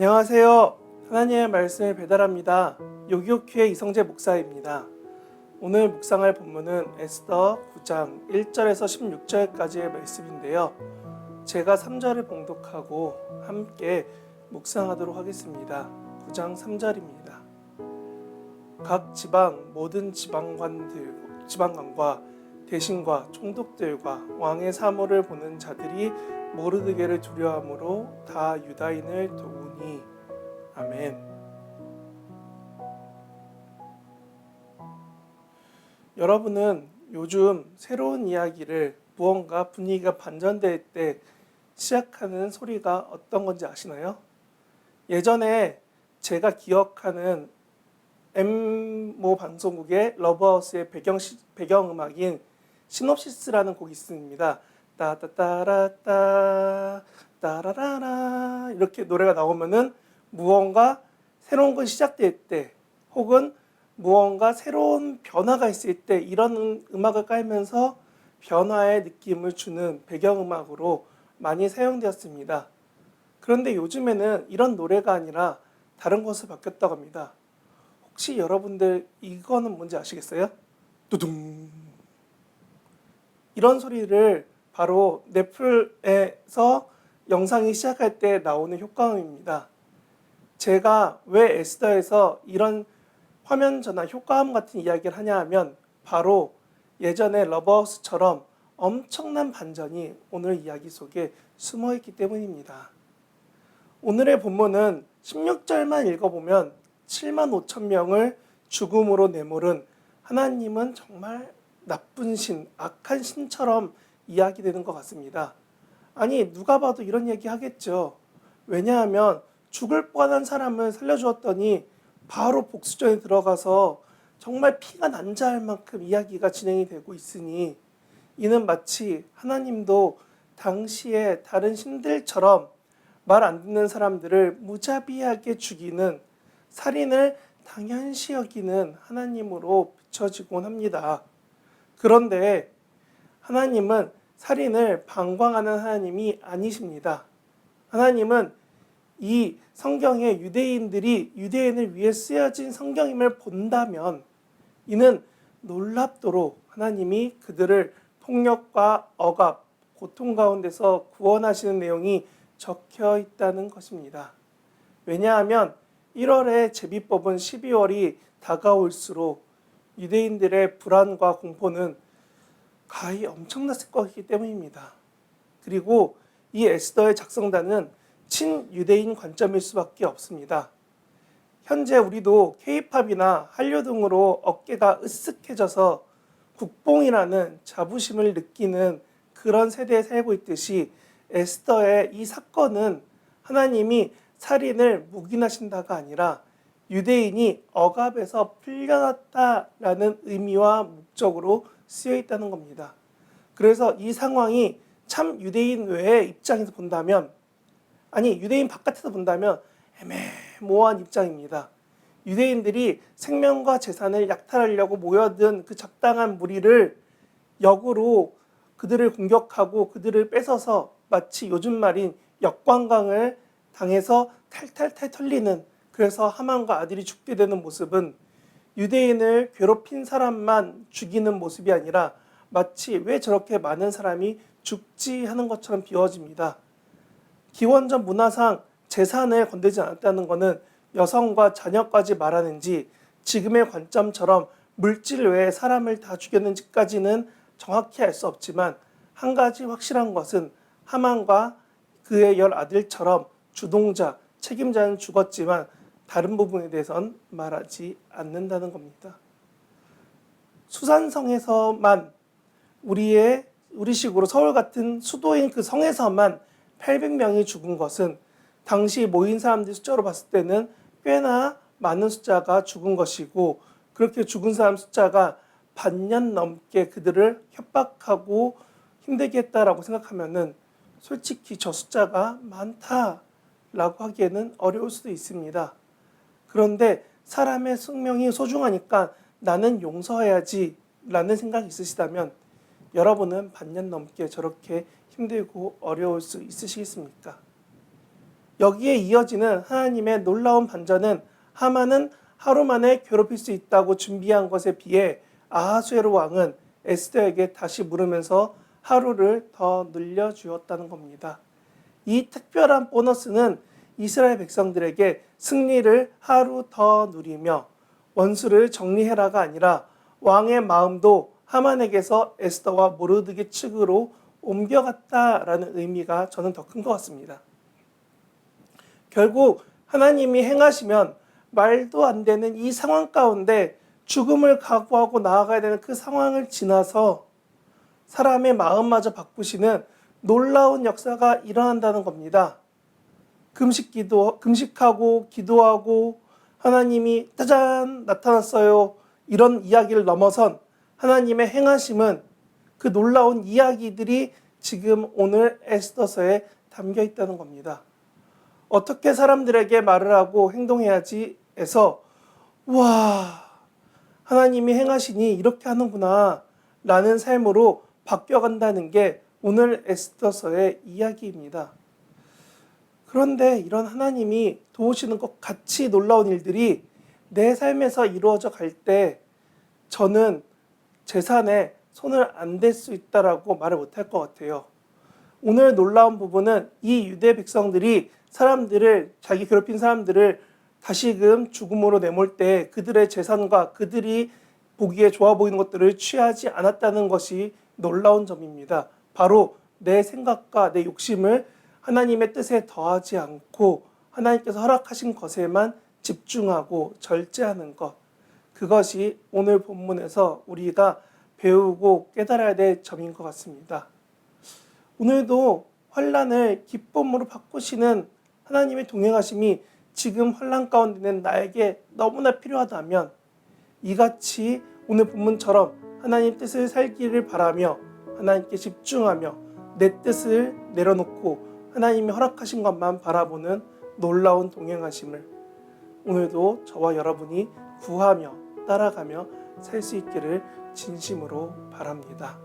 안녕하세요. 하나님의 말씀을 배달합니다. 요기요큐의 이성재 목사입니다. 오늘 묵상할 본문은 에스더 9장 1절에서 16절까지의 말씀인데요. 제가 3절을 봉독하고 함께 묵상하도록 하겠습니다. 9장 3절입니다. 각 지방 모든 지방관들 지방관과 대신과 총독들과 왕의 사모를 보는 자들이 모르드게를 두려함으로 다 유다인을 도우니 아멘. 여러분은 요즘 새로운 이야기를 무언가 분위기가 반전될 때 시작하는 소리가 어떤 건지 아시나요? 예전에 제가 기억하는 M모 방송국의 러브하우스의 배경 시, 배경 음악인 시놉시스라는 곡이 있습니다. 따따따라따 따라라라 이렇게 노래가 나오면은 무언가 새로운 건 시작될 때 혹은 무언가 새로운 변화가 있을 때 이런 음악을 깔면서 변화의 느낌을 주는 배경음악으로 많이 사용되었습니다. 그런데 요즘에는 이런 노래가 아니라 다른 것으로 바뀌었다고 합니다. 혹시 여러분들 이거는 뭔지 아시겠어요? 두둥 이런 소리를 바로 넷플에서 영상이 시작할 때 나오는 효과음입니다. 제가 왜 에스더에서 이런 화면 전환 효과음 같은 이야기를 하냐 하면 바로 예전에 러버하우스처럼 엄청난 반전이 오늘 이야기 속에 숨어 있기 때문입니다. 오늘의 본문은 16절만 읽어보면 7만 5천 명을 죽음으로 내몰은 하나님은 정말 나쁜 신, 악한 신처럼 이야기되는 것 같습니다. 아니 누가 봐도 이런 얘기 하겠죠. 왜냐하면 죽을 뻔한 사람을 살려주었더니 바로 복수전에 들어가서 정말 피가 난자할 만큼 이야기가 진행이 되고 있으니 이는 마치 하나님도 당시에 다른 신들처럼 말 안 듣는 사람들을 무자비하게 죽이는 살인을 당연시 여기는 하나님으로 비춰지곤 합니다. 그런데 하나님은 살인을 방광하는 하나님이 아니십니다. 하나님은 이 성경에 유대인들이 유대인을 위해 쓰여진 성경임을 본다면 이는 놀랍도록 하나님이 그들을 폭력과 억압, 고통 가운데서 구원하시는 내용이 적혀 있다는 것입니다. 왜냐하면 1월에 제비법은 12월이 다가올수록 유대인들의 불안과 공포는 가히 엄청났을 것이기 때문입니다. 그리고 이 에스더의 작성단은 친유대인 관점일 수밖에 없습니다. 현재 우리도 케이팝이나 한류 등으로 어깨가 으쓱해져서 국뽕이라는 자부심을 느끼는 그런 세대에 살고 있듯이 에스더의 이 사건은 하나님이 살인을 묵인하신다가 아니라 유대인이 억압에서 풀려났다라는 의미와 목적으로 쓰여 있다는 겁니다. 그래서 이 상황이 참 유대인 외의 입장에서 본다면 아니 유대인 바깥에서 본다면 애매모호한 입장입니다. 유대인들이 생명과 재산을 약탈하려고 모여든 그 적당한 무리를 역으로 그들을 공격하고 그들을 뺏어서 마치 요즘 말인 역관광을 당해서 탈탈탈 털리는 그래서 하만과 아들이 죽게 되는 모습은 유대인을 괴롭힌 사람만 죽이는 모습이 아니라 마치 왜 저렇게 많은 사람이 죽지 하는 것처럼 비워집니다. 기원전 문화상 재산을 건들지 않았다는 것은 여성과 자녀까지 말하는지 지금의 관점처럼 물질 외에 사람을 다 죽였는지까지는 정확히 알 수 없지만 한 가지 확실한 것은 하만과 그의 열 아들처럼 주동자, 책임자는 죽었지만 다른 부분에 대해선 말하지 않는다는 겁니다. 수산성에서만 우리의 우리식으로 서울 같은 수도인 그 성에서만 800명이 죽은 것은 당시 모인 사람들 숫자로 봤을 때는 꽤나 많은 숫자가 죽은 것이고 그렇게 죽은 사람 숫자가 반년 넘게 그들을 협박하고 힘들게 했다라고 생각하면은 솔직히 저 숫자가 많다라고 하기에는 어려울 수도 있습니다. 그런데 사람의 생명이 소중하니까 나는 용서해야지 라는 생각이 있으시다면 여러분은 반년 넘게 저렇게 힘들고 어려울 수 있으시겠습니까? 여기에 이어지는 하나님의 놀라운 반전은 하만은 하루 만에 괴롭힐 수 있다고 준비한 것에 비해 아하수에로 왕은 에스더에게 다시 물으면서 하루를 더 늘려 주었다는 겁니다. 이 특별한 보너스는 이스라엘 백성들에게 승리를 하루 더 누리며 원수를 정리해라가 아니라 왕의 마음도 하만에게서 에스더와 모르드게 측으로 옮겨갔다라는 의미가 저는 더 큰 것 같습니다. 결국 하나님이 행하시면 말도 안 되는 이 상황 가운데 죽음을 각오하고 나아가야 되는 그 상황을 지나서 사람의 마음마저 바꾸시는 놀라운 역사가 일어난다는 겁니다. 금식 기도, 금식하고 기도하고 하나님이 짜잔 나타났어요. 이런 이야기를 넘어선 하나님의 행하심은 그 놀라운 이야기들이 지금 오늘 에스더서에 담겨 있다는 겁니다. 어떻게 사람들에게 말을 하고 행동해야지 해서 와 하나님이 행하시니 이렇게 하는구나 라는 삶으로 바뀌어간다는 게 오늘 에스더서의 이야기입니다. 그런데 이런 하나님이 도우시는 것 같이 놀라운 일들이 내 삶에서 이루어져 갈 때 저는 재산에 손을 안 댈 수 있다라고 말을 못할 것 같아요. 오늘 놀라운 부분은 이 유대 백성들이 사람들을 자기 괴롭힌 사람들을 다시금 죽음으로 내몰 때 그들의 재산과 그들이 보기에 좋아 보이는 것들을 취하지 않았다는 것이 놀라운 점입니다. 바로 내 생각과 내 욕심을 하나님의 뜻에 더하지 않고 하나님께서 허락하신 것에만 집중하고 절제하는 것. 그것이 오늘 본문에서 우리가 배우고 깨달아야 될 점인 것 같습니다. 오늘도 환란을 기쁨으로 바꾸시는 하나님의 동행하심이 지금 환란 가운데는 나에게 너무나 필요하다면 이같이 오늘 본문처럼 하나님 뜻을 살기를 바라며 하나님께 집중하며 내 뜻을 내려놓고 하나님이 허락하신 것만 바라보는 놀라운 동행하심을 오늘도 저와 여러분이 구하며 따라가며 살 수 있기를 진심으로 바랍니다.